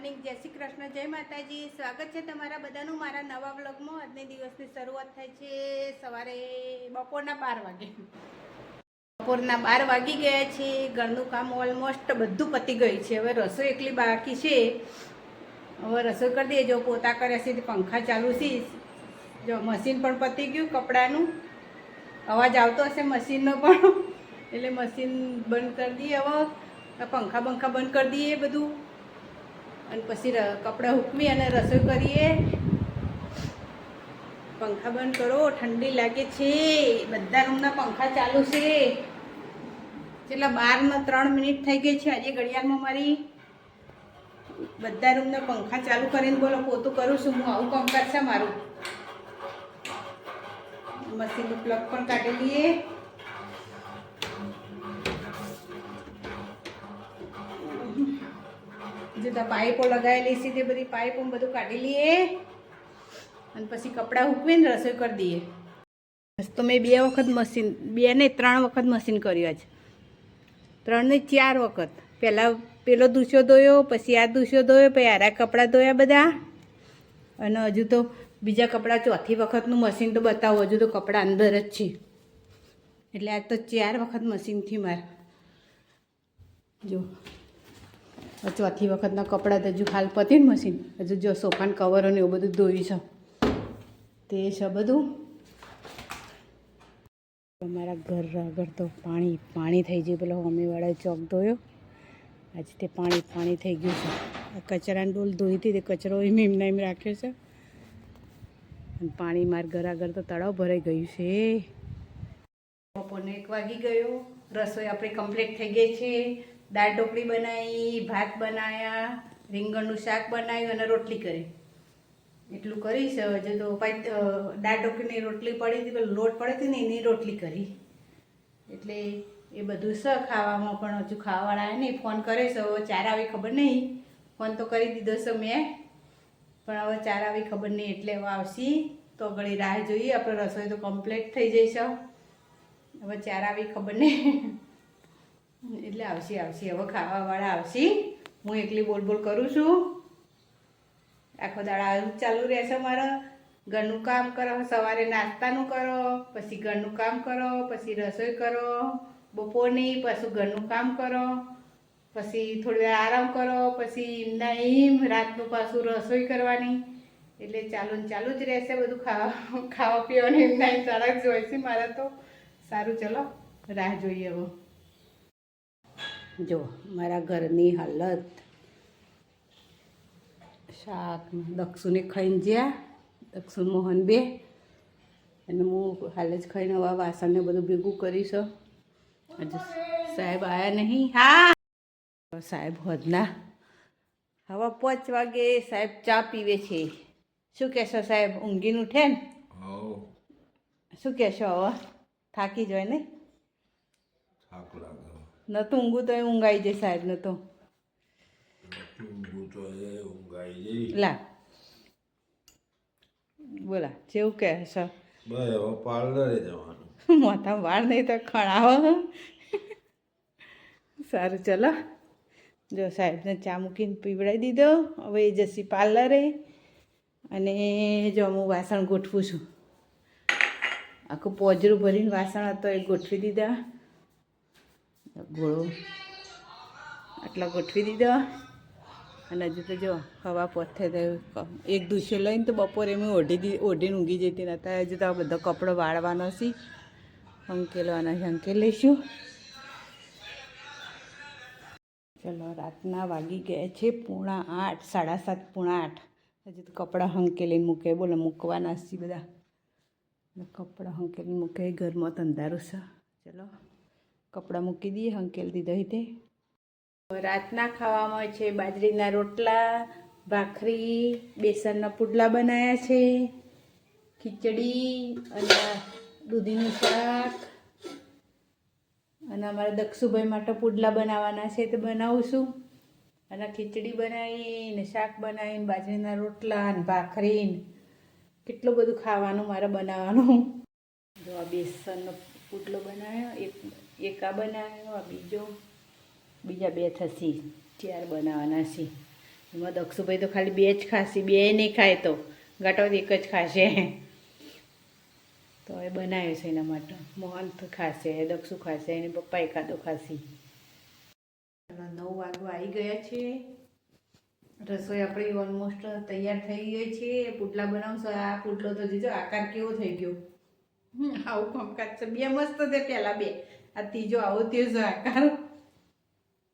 Morning, જય શ્રી કૃષ્ણ, જય માતાજી. સ્વાગત છે તમારા બધાનું મારા નવા વ્લોગમાં. આજની દિવસની શરૂઆત થાય છે સવારે બપોરના બાર વાગે. બપોરના બાર વાગી ગયા છે. ઘરનું કામ ઓલમોસ્ટ બધું પતી ગયું છે. હવે રસોઈ એકલી બાકી છે. હવે રસોઈ કરી દઈએ. જો પોતા કર્યા છે પંખા ચાલુ છે. જો મશીન પણ પતી ગયું કપડાનું. અવાજ આવતો હશે મશીનનો પણ. એટલે મશીન બંધ કરી દઈએ હવે. પંખા બંખા બંધ કરી દઈએ બધું. અને પછી કપડાં હૂકવી અને રસોઈ કરીએ. પંખા બંધ કરો, ઠંડી લાગે છે. બધા રૂમના પંખા ચાલુ છે. છેલ્લા બારના ત્રણ મિનિટ થઈ ગઈ છે, આજે ઘડિયાળમાં મારી. બધા રૂમના પંખા ચાલુ કરીને બોલો, પોતું કરું છું, હું આવું કામકાજ છે મારું. મશીનનું પ્લગ પણ કાઢી લઈએ. જે તો પાઇપો લગાવેલી છે તે બધી પાઇપો બધું કાઢી લઈએ અને પછી કપડાં ઉકવીને રસોઈ કરી દઈએ. બસ તો મેં બે વખત મશીન, બે ને ત્રણ વખત મશીન કર્યું આજ. ત્રણ ને ચાર વખત. પહેલાં પેલો દૂસ્યો ધોયો, પછી આ દૂસ્યો ધોયો, પછી આરા કપડાં ધોયા બધા. અને હજુ તો બીજા કપડાં ચોથી વખતનું મશીન તો બતાવો, હજુ તો કપડાં અંદર જ છે. એટલે આજ તો ચાર વખત મશીનથી મારે. જો. આ ચોથી વખતના કપડાં તો હજુ હાલ પતી ને મશીન હજુ જો સોફાન કવરો ને એવું બધું ધોયું છે. તે છે બધું. અમારા ઘર આગળ તો પાણી પાણી થઈ ગયું. પેલો મમ્મીવાળાએ ચોક ધોયો. આજે તે પાણી પાણી થઈ ગયું છે. આ કચરાની ડોલ ધોઈ હતી તે કચરો એમ એમને એમ રાખ્યો છે. અને પાણી માર ઘર આગળ તો તળાવ ભરાઈ ગયું છે. બપોરનો એક વાગી ગયો. રસોઈ આપણી કમ્પ્લીટ થઈ ગઈ છે. દાળ ઢોકળી બનાવી ભાત બનાવ્યા રીંગણનું શાક બનાવ્યું અને રોટલી કરી. એટલું કરીશ હજુ તો દાળ ઢોકળીની રોટલી પડી હતી, પેલો લોટ પડી હતી ને, એની રોટલી કરી. એટલે એ બધું સ ખાવામાં, પણ હજુ ખાવાવાળા નહીં. ફોન કરે છે, હવે ચાર આવી ખબર નહીં. ફોન તો કરી દીધો છે મેં. પણ હવે ચાર આવી ખબર નહીં એટલે હવે આવશી. તો ઘણી રાહ જોઈએ. આપણે રસોઈ તો કમ્પ્લીટ થઈ જઈશ હવે ચાર આવી ખબર નહીં. એટલે આવશે આવશે. હવે ખાવાવાળા આવશે. હું એકલી બોલ બોલ કરું છું. આખો દાડા આવું ચાલુ રહેશે મારે. ઘરનું કામ કરો, સવારે નાસ્તાનું કરો, પછી ઘરનું કામ કરો, પછી રસોઈ કરો. બપોરની પાછું ઘરનું કામ કરો. પછી થોડી વાર આરામ કરો, પછી એમના એમ રાતનું પાછું રસોઈ કરવાની. એટલે ચાલુ ચાલુ જ રહેશે બધું ખાવા ખાવા પીવાનું. એમના એમ સારા જ હોય છે મારા તો. સારું, ચલો. રાહ જોઈએ હવે. જો મારા ઘરની હાલત. શાક દક્ષુને ખાઈને જ્યાં દક્ષુ મોહન બે. અને હું હાલ જ ખાઈને હવે વાસણને બધું ભેગું કરીશ. હજુ સાહેબ આવ્યા નહીં. હા! સાહેબ હોદના. હવે પાંચ વાગે સાહેબ ચા પીવે છે. શું કહેશો સાહેબ? ઊંઘીને ઉઠે ને? શું કહેશો હવે? થાકી જાય ને થાક લાગે. નતું ઊંઘું તો એ ઊંઘાઈ જાય સાહેબ નતો તો લા બોલા જેવું કહે છે પાર્લરે જવાનું માથા વાળ નહીં તો ખણાવો સારું ચલો જો સાહેબને ચા મૂકીને પીવડાવી દીધો હવે એ જશી પાર્લરે અને જો હું વાસણ ગોઠવું છું આખું પોજરું ભરીને વાસણ હતો એ ગોઠવી દીધા ગોળો આટલા ગોઠવી દીધો. અને હજુ તો જો હવા પોથે થયું એક દુશ્યો લઈને તો બપોરે મેં ઓઢી ઓઢીને ઊંઘી જતી નતા હજુ તો આ બધો કપડો વાળવાનો છે. હંકેલવાના છે અંકેલ લઈશું. ચલો, રાતના વાગી ગયા છે પૂણા આઠ, સાડા સાત પૂણા આઠ. હજુ તો કપડાં હંકેલીને મૂકે, બોલો, મૂકવાના છે બધા. કપડાં હંકેલીને મૂકે, ઘરમાં તો અંધારું છે. ચલો. કપડાં મૂકી દઈએ, હંકેલથી દીધા તે રાતના ખાવામાં છે બાજરીના રોટલા, ભાખરી, બેસનના પુડલા બનાવ્યા છે, ખીચડી અને દૂધીનું શાક. અને અમારા દક્ષુભાઈ માટે પુડલા બનાવવાના છે, તે બનાવું અને ખીચડી બનાવીને, શાક બનાવીને, બાજરીના રોટલા ને ભાખરી કેટલું બધું ખાવાનું મારે બનાવવાનું. જો આ બેસનનો પુડલો બનાવ્યો, એક એક આ બનાવ્યો આ બીજો. બીજા બે થશે ચાર બનાવવાના છે. એમાં દક્ષુભાઈ તો ખાલી બે જ ખાશે બે નહીં ખાય તો. ગાંઠો એક જ ખાશે. તો એ બનાવ્યો છે એના માટે. મોહન ખાશે દક્ષુ ખાશે એને પપ્પા એકાદો ખાસી નવ વાગવા આવી ગયા છે. રસોઈ આપણી ઓલમોસ્ટ તૈયાર થઈ ગઈ છે. પુટલા બનાવશો. આ પુટલો તો જીજો આકાર કેવો થઈ ગયો? હમ, આવું કામકાજ છે. બે મસ્ત તે પહેલાં બે. આ ત્રીજો આવો તે આકાર.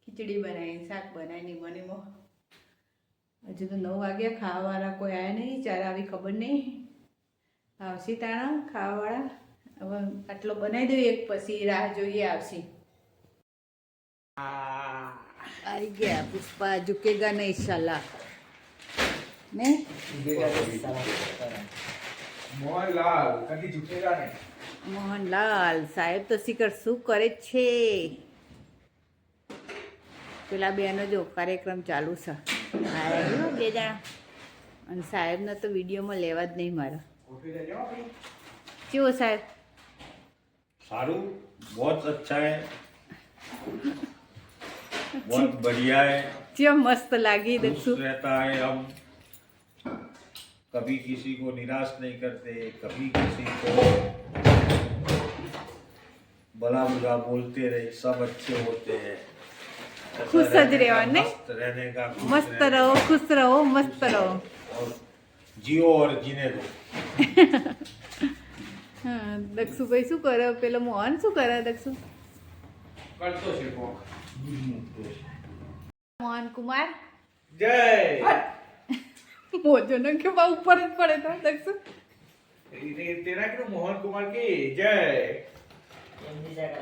ખીચડી બનાવી શાક બનાવીને મને હજુ તો નવ વાગ્યા ખાવાવાળા કોઈ આવ્યા નહીં ચાર આવી ખબર નહીં. આવશે તાણા ખાવાવાળા. હવે આટલો બનાવી દઉં એક પછી રાહ જોઈએ આવશે. આવી ગયા પુષ્પા ઝુકેગા નહીં સલાહ ને? મોહનલાલ કદી ઝુકેગા નહીં. મોહનલાલ સાહેબ તો શીખર શું કરે છે પેલા બેનો જો કાર્યક્રમ ચાલુ છે આવ્યો બે જણા અને સાહેબને તો વિડીયોમાં લેવા જ નહીં મારા કોફી લેજો આપણી કેવો સાહેબ सारू बहुत अच्छा है बहुत बढ़िया है કેમ મસ્ત લાગી खुश દક્ષુ रहता है हम कभी किसी को निराश नहीं करते कभी किसी को भला बुरा बोलते रहे सब अच्छे होते हैं ऐसा खुश रहने જ રહેવાનું का, નહીં? मस्त रहने का खुश મસ્ત रहने રહો का ખુશ રહો મસ્ત રહો और जियो और जीने दो હા દક્ષુભાઈ શું કરે પેલો મોહન શું કરે દક્ષુ કરતો છે કોક મોહન કુમાર જય મોજો ને કે બા ઉપર જ પડે તો દક્ષુ તે- તેના કીધું મોહન કુમાર કી જય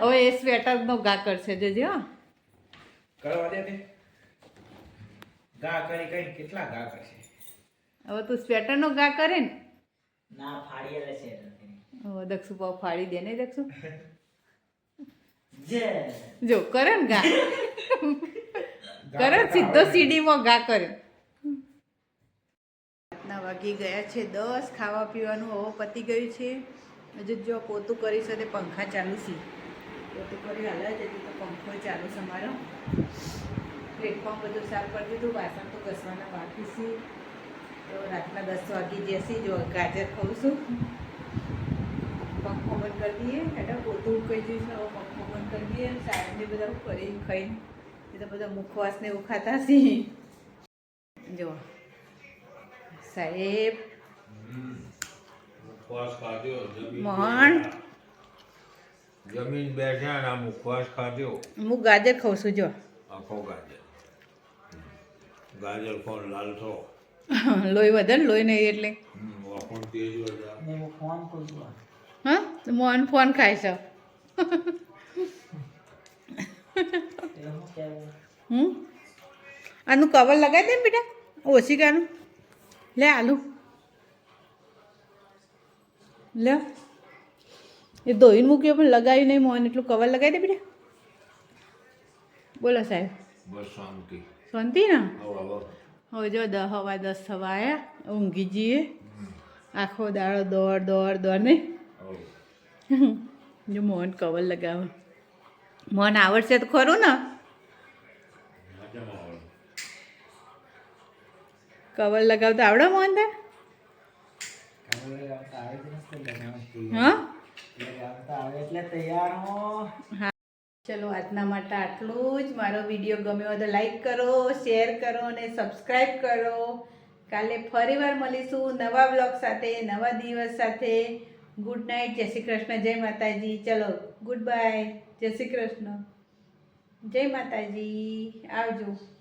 હવે એ સ્વેટર નો ઘા કરશે જોજો હો. કરવા દે તે. ગા કરી કઈ કેટલા ઘા કરશે? હવે તું સ્વેટર નો ઘા કરે ને. ના ફાડીએલે છે એટલે. હવે દક્ષુ પાવ ફાડી દે ને દક્ષુ. જે જો કરે ને ઘા કરે ને સીધો સીડીમાં ઘા કરે. રાતના વાગી ગયા છે દસ ખાવા પીવાનું હવે પતી ગયું છે. હજુ જો પોતું કરીશ તો પંખા ચાલુ છે. પોતું કરી હાલ જ તો પંખો ચાલુ છે મારો પ્લેટફોર્મ બધું સાફ કરી દીધું, વાસણ તો ઘસવાના બાકી છે. તો રાતના દસ વાગી જશે જો ગાજર ખાઉં છું. પંખો બંધ કરી દઈએ. એટલે પોતું કહી જઈશ હવે પંખો બંધ કરી દઈએ. સાહેબને બધા કરી ખાઈને, એ તો બધા મુખવાસને એવું ખાતા છે. જો સાહેબ. મુખવાસ ખાધ્યો જમીન મોહન. જમીન બેઠ્યા ને આ મુખવાસ ખાધ્યો. હું ગાજર ખાઉં છું જો. આખો ગાજર. ગાજર કોણ લાલસો? લોહી વધે ને લોહી નહીં એટલે. હું? મોહન ફોન ખાય છે હમ? આનું કવર લગાવી દે ને બેટા? ગાનું લે આલુ. લે. એ ધોઈને મૂક્યો પણ લગાવ્યું નહીં મોહન. એટલું કવર લગાવી દે બેટા. બોલો સાહેબ. શાંતિ. શાંતિ ને? હવે જો દસ હવા દસ થવા આવ્યા ઊંઘી જઈએ. આખો દાડો દોડ દોડ દોડ નહીં. જો મોહન કવર લગાવે. મોહન આવડશે તો ખરું ને? કવર લગાવતા આવડે મોહન તાર હવે લગાવતા આવે જ નથી લગાવતી. હા લગાવતા આવે એટલે તૈયાર હો ચલો, આજના માટે આટલું જ. મારો વીડિયો ગમ્યો હોય તો લાઈક કરો શેર કરો અને સબસ્ક્રાઈબ કરો. કાલે ફરીવાર મળીશું નવા બ્લોગ સાથે, નવા દિવસ સાથે. ગુડ નાઇટ જય શ્રી કૃષ્ણ. જય માતાજી. ચલો ગુડ બાય જય શ્રી કૃષ્ણ. જય માતાજી. આવજો.